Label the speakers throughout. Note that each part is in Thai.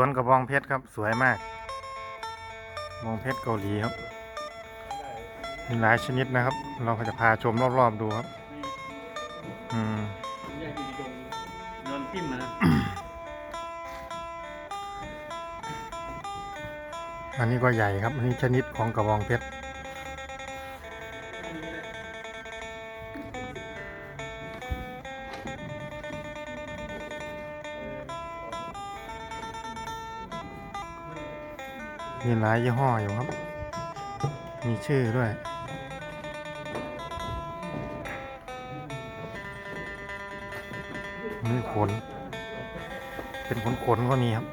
Speaker 1: วนกระบองเพชรครับ สวยมากกระบองเพชรเกาหลีครับ มีหลายชนิดนะครับ เราก็จะพาชมรอบๆดูครับ อืม
Speaker 2: อยากอยู่ตรงนอนจิ้มนะ
Speaker 1: อันนี้ก็ใหญ่ครับ อันนี้ชนิดของกระบองเพชร มีหลายยี่ห้ออยู่ครับ มีชื่อด้วย มีขน เป็นขนขนก็มีครับ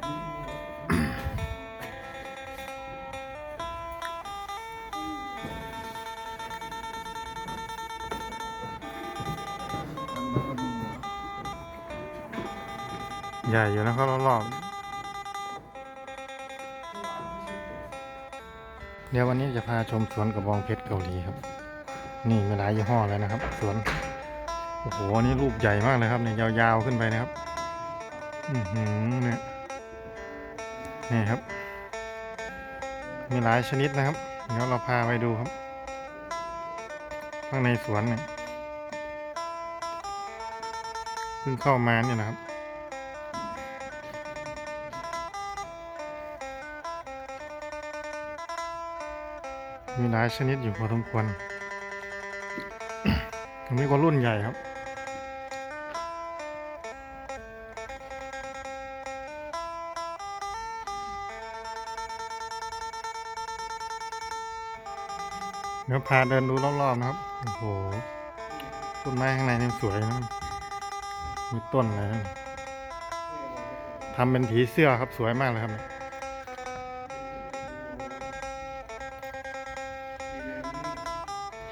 Speaker 1: ใหญ่อยู่นะครับรอบๆ เดี๋ยววันนี้จะพาชมสวนกระบองเพชรเกาหลีครับ นี่มีหลายยี่ห้อเลยนะครับ สวนโอ้โหอันนี่รูปใหญ่มากเลยครับเนี่ยยาวๆขึ้นไปนะครับ อือหือเนี่ยนี่ครับ มีหลายชนิดนะครับ เดี๋ยวเราพาไปดูครับ ข้างในสวนเนี่ยเพิ่งเข้ามาเนี่ยนะครับ มีหลายชนิดอยู่พอสมควรอันนี้ก็รุ่นใหญ่ครับ เดี๋ยวพาเดินดูรอบๆนะครับ โอ้โห ต้นไม้ข้างในนี่สวยนะ มีต้นอะไรนะทำเป็นผีเสื้อครับสวยมากเลยครับ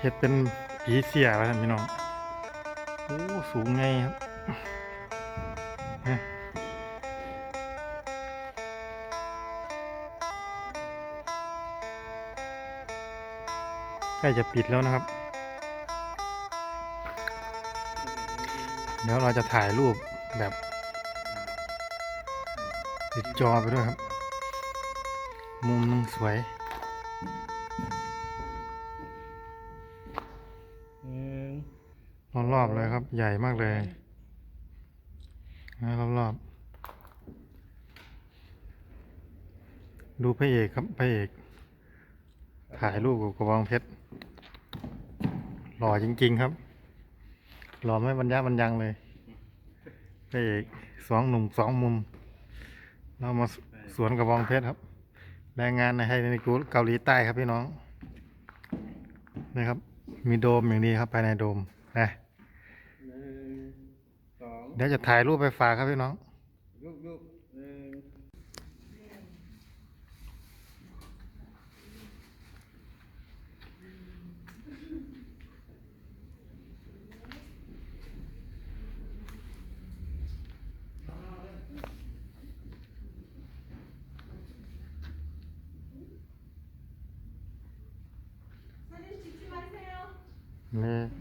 Speaker 1: เห็ดเป็นผีเสื้อแล้วพี่น้องโอ้สูงไงครับใกล้จะปิดแล้วนะครับ เดี๋ยวเราจะถ่ายรูปแบบติดจอไปด้วยครับ มุมนึงสวย รอบๆเลยครับ ใหญ่มากเลยนะรอบๆดูพระเอกครับพระเอก ถ่ายรูปกับกระบองเพชรหล่อจริง ๆ ครับหล่อไม่บรรยะบรรยังเลยพระเอกสองหนุ่มสองมุม เรามาสวนกระบองเพชรครับแรงงานในให้ในกูเกาหลีใต้ครับพี่น้องนะครับ มีโดมอย่างนี้ครับภายในโดม นะ
Speaker 2: หนึ่งสอง
Speaker 1: เดี๋ยวจะถ่ายรูปไปฝากครับพี่น้อง
Speaker 2: ลูกลูกหนึ่ง
Speaker 1: นี่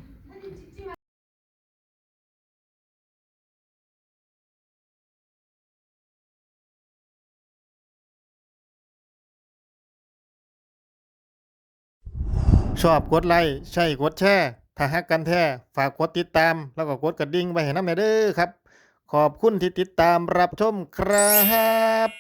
Speaker 1: ชอบกดไลค์ใช่กดแชร์ถ้าฮักกันแท้ฝากกดติดตาม แล้วก็กดกระดิ่งไปให้น้ำหน่อยเด้อครับ ขอบคุณที่ติดตามรับชมครับ